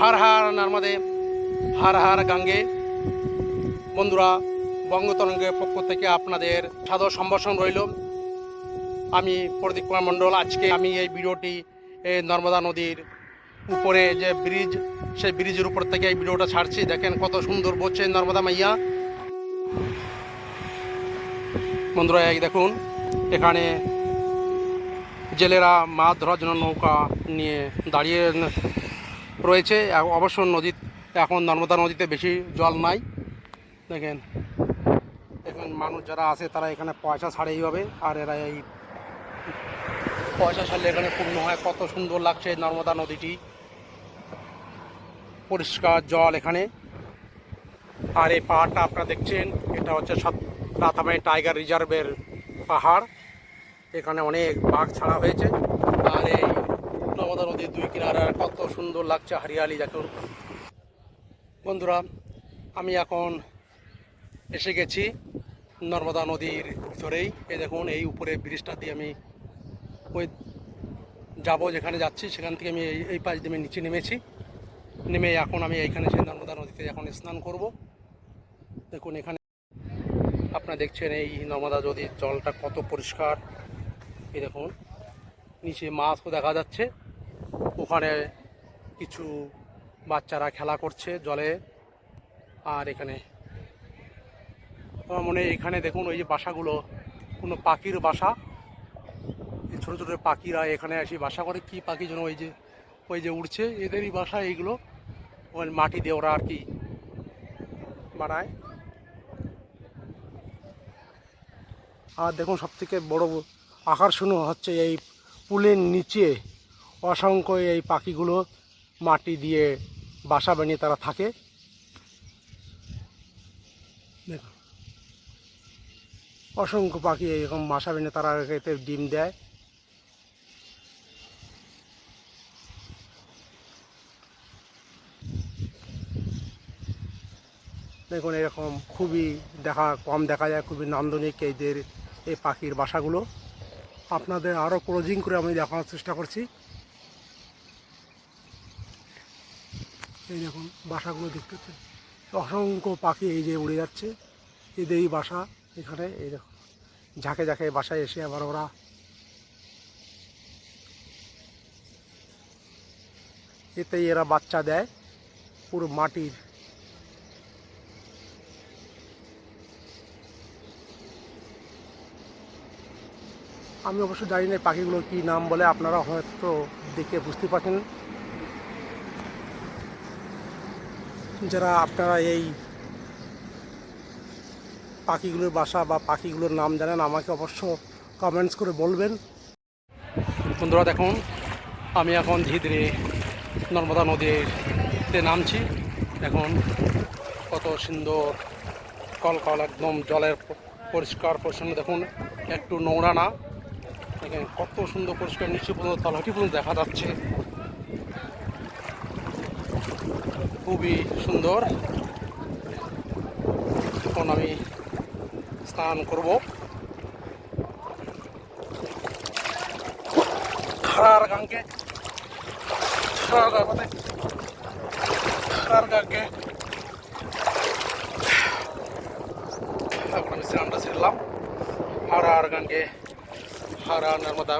হার হার নর্মদে, হার হার গাঙ্গে। বন্ধুরা বঙ্গতরঙ্গের পক্ষ থেকে আপনাদের সাদর সম্ভাষণ রইল। আমি প্রদীপ কুমার মণ্ডল। আজকে আমি এই ভিডিওটি নর্মদা নদীর উপরে যে ব্রিজ, সেই ব্রিজের উপর থেকে এই ভিডিওটা ছাড়ছি। দেখেন কত সুন্দর বলছে নর্মদা মাইয়া। বন্ধুরা, এই দেখুন, এখানে জেলেরা মাছ ধরার জন্য নৌকা নিয়ে দাঁড়িয়ে রয়েছে। অবশ্য নদী এখন নর্মদা নদীতে বেশি জল নাই। দেখেন, এখন মানুষ যারা আছে তারা এখানে পয়সা ছাড়ে এইভাবে, আর এরা এই পয়সা ছাড়লে এখানে পূর্ণ হয়। কত সুন্দর লাগছে নর্মদা নদীটি। পরিষ্কার জল এখানে। আর এই পাহাড়টা আপনারা দেখছেন, এটা হচ্ছে সব রাতামাই টাইগার রিজার্ভের পাহাড়। এখানে অনেক বাঘ ছাড়া হয়েছে। আর এই নর্মদা নদীর দুই কিনারা কত সুন্দর লাগছে হরিয়ালি দেখুন। বন্ধুরা, আমি এখন এসে গেছি নর্মদা নদীর ভিতরেই। এই দেখুন, এই উপরে ব্রিজটা দিয়ে আমি ওই যাব যেখানে যাচ্ছি, সেখান থেকে আমি এই পাশ দিয়ে নিচে নেমেছি। নেমে এখন আমি এইখানে সেই নর্মদা নদীতে এখন স্নান করব। দেখুন, এখানে আপনারা দেখছেন এই নর্মদা নদীর জলটা কত পরিষ্কার। এই দেখুন, নিচে মাছও দেখা যাচ্ছে। ওখানে কিছু বাচ্চারা খেলা করছে জলে। আর এখানে আমার মনে এখানে দেখুন ওই যে বাসাগুলো, কোনো পাখির বাসা। ছোটো ছোটো পাখিরা এখানে এসে বাসা করে, কি পাখি যেন ওই যে ওই যে উড়ছে, এদেরই বাসা এইগুলো। ওই মাটি দিয়ে ওরা আর কি বানায়। আর দেখুন সবথেকে বড় আকর্ষণ হচ্ছে এই পুলের নিচে। অসংখ্য এই পাখিগুলো মাটি দিয়ে বাসা বানিয়ে তারা থাকে। অসংখ্য পাখি এরকম বাসা বানিয়ে তারা এতে ডিম দেয়। দেখুন, এরকম খুবই দেখা, কম দেখা যায়, খুবই নান্দনিক এইদের এই পাখির বাসাগুলো। আপনাদের আরও ক্লোজিং করে আমি দেখানোর চেষ্টা করছি। এই দেখুন, বাসাগুলো দেখতে পাচ্ছেন অসংখ্য পাখি এই যে উড়ে যাচ্ছে। এদেরই বাসা এখানে, এই দেখুন। ঝাঁকে ঝাঁকে বাসায় এসে আবার ওরা এতেই এরা বাচ্চা দেয় পুরো মাটির। আমি অবশ্য জানি না পাখিগুলোর কী নাম বলে, আপনারা হয়তো দেখে বুঝতে পারছেন। যারা আপনারা এই পাখিগুলোর বাসা বা পাখিগুলোর নাম জানেন, আমাকে অবশ্য কমেন্টস করে বলবেন। বন্ধুরা, দেখুন, আমি এখন ধীরে ধীরে নর্মদা নদীতে নামছি। এখন কত সুন্দর কল কল একদম জলের পরিষ্কার, পরিচ্ছন্ন। দেখুন, একটু নোংরা না। দেখেন, কত সুন্দর পরিষ্কার, নিচে পর্যন্ত তলাটি পর্যন্ত দেখা যাচ্ছে। খুবই সুন্দর। এখন আমি স্নান করব। খারার গাঙ্গে খারার গাঙ্গে খারার গাঙ্গে এখন আমি স্নানটা ছিলাম হারার গাঙ্গে হারা নর্মদা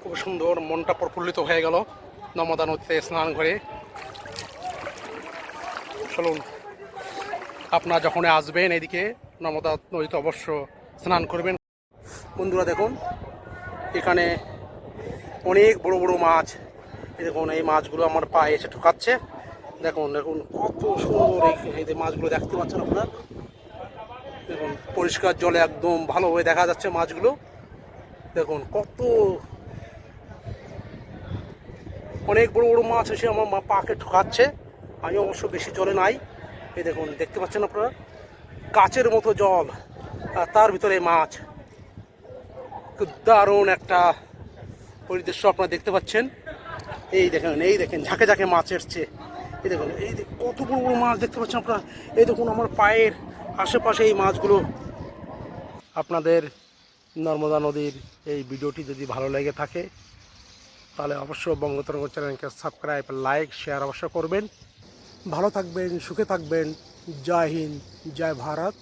খুব সুন্দর মনটা প্রফুল্লিত হয়ে গেল। নর্মদা নদীতে স্নান করে চলুন আপনারা যখন আসবেন এদিকে, নর্মদা নদীতে অবশ্য স্নান করবেন। বন্ধুরা দেখুন, এখানে অনেক বড় বড় মাছ। দেখুন, এই মাছগুলো আমার পায়ে এসে ঠকাচ্ছে দেখুন দেখুন, কত সুন্দর এই- মাছগুলো দেখতে পাচ্ছেন আপনারা? দেখুন, পরিষ্কার জলে একদম ভালোভাবে দেখা যাচ্ছে মাছগুলো। দেখুন, কত অনেক বড় বড় মাছ এসে আমার মা পাকে ঠকাচ্ছে আমি অবশ্য বেশি জলে নাই। এই দেখুন, দেখতে পাচ্ছেন আপনারা? কাচের মতো জল, আর তার ভিতরে মাছ। দারুণ একটা পরিদৃশ্য আপনারা দেখতে পাচ্ছেন। এই দেখেন এই দেখেন, ঝাঁকে ঝাঁকে মাছ এসছে। এই দেখুন, এই কত বড় বড় মাছ দেখতে পাচ্ছেন আপনারা? এই দেখুন, আমার পায়ের আশেপাশে এই মাছগুলো। আপনাদের নর্মদা নদীর এই ভিডিওটি যদি ভালো লেগে থাকে, তাহলে অবশ্যই বঙ্গতরঙ্গ চ্যানেলকে সাবস্ক্রাইব, লাইক, শেয়ার অবশ্য করবেন। ভালো থাকবেন সুখে থাকবেন। জয় হিন্দ জয় ভারত।